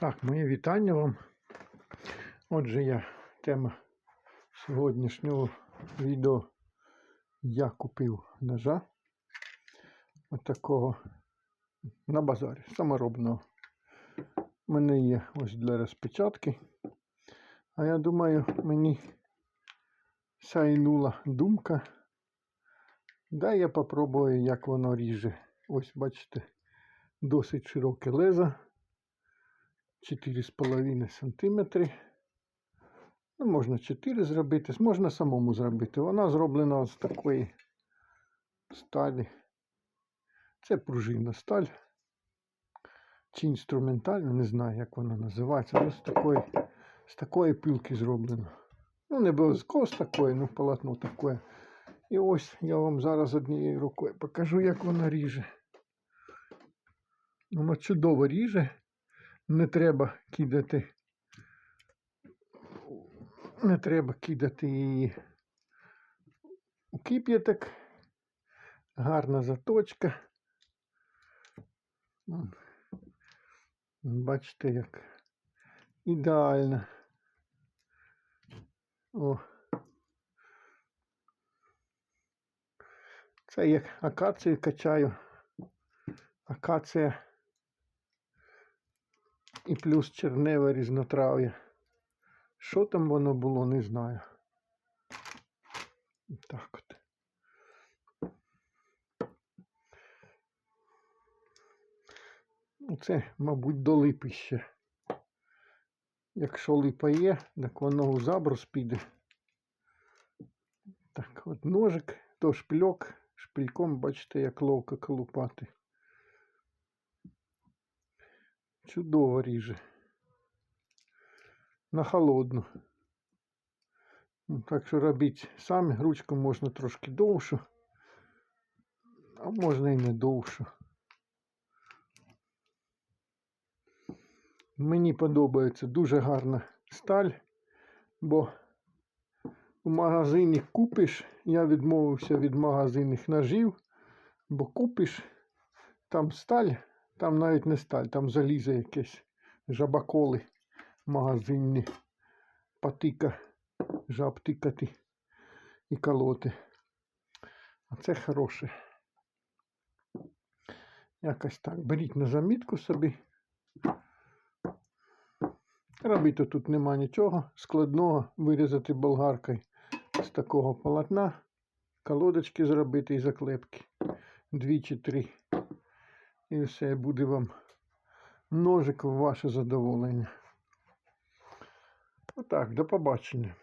Так, моє вітання вам. Отже, я тема сьогоднішнього відео. Я купив ножа отакого на базарі, саморобного. У мене є ось для розпечатки. А я думаю, мені сяйнула думка. Дай я попробую, як воно ріже. Ось, бачите, досить широке лезо. 4,5 см. Ну, можна 4 зробити, можна самому зробити. Вона зроблена з такої сталі. Це пружинна сталь. Чи інструментальна, не знаю, як вона називається. але з такої, з такої пилки зроблено. Ну, не обов'язково з такої, ну полотно таке. І ось я вам зараз однією рукою покажу, як вона ріже. Вона чудово ріже. Не треба кидати. Не треба кидати її у кип'яток. Гарна заточка. Бачите, як ідеально. О. Це як акацію качаю. Акація і плюс черневе різнотрав'я. Що там воно було, не знаю. Так от. Ну, Це, мабуть, до липи ще. Якщо липа є, так воно у заброс піде. Так, от ножик, то шпильок. Шпильком, бачите, як ловко колупати. Чудово ріже. На холодну. Ну, Так що робіть самі, ручку можна трошки довшу, а можна і не довшу. Мені подобається дуже гарна сталь, бо у магазині купиш, я відмовився від магазинних ножів, бо купиш там сталь, там навіть не сталь, там залізо якесь, жабаколи магазинні, патика, жаб тикати і колоти. А це хороше. Якось так. Беріть на замітку собі. Робити тут нема нічого складного вирізати болгаркою з такого полотна, колодочки зробити і заклепки. Дві чи три. І все буде вам ножик в ваше задоволення. Отак, до побачення.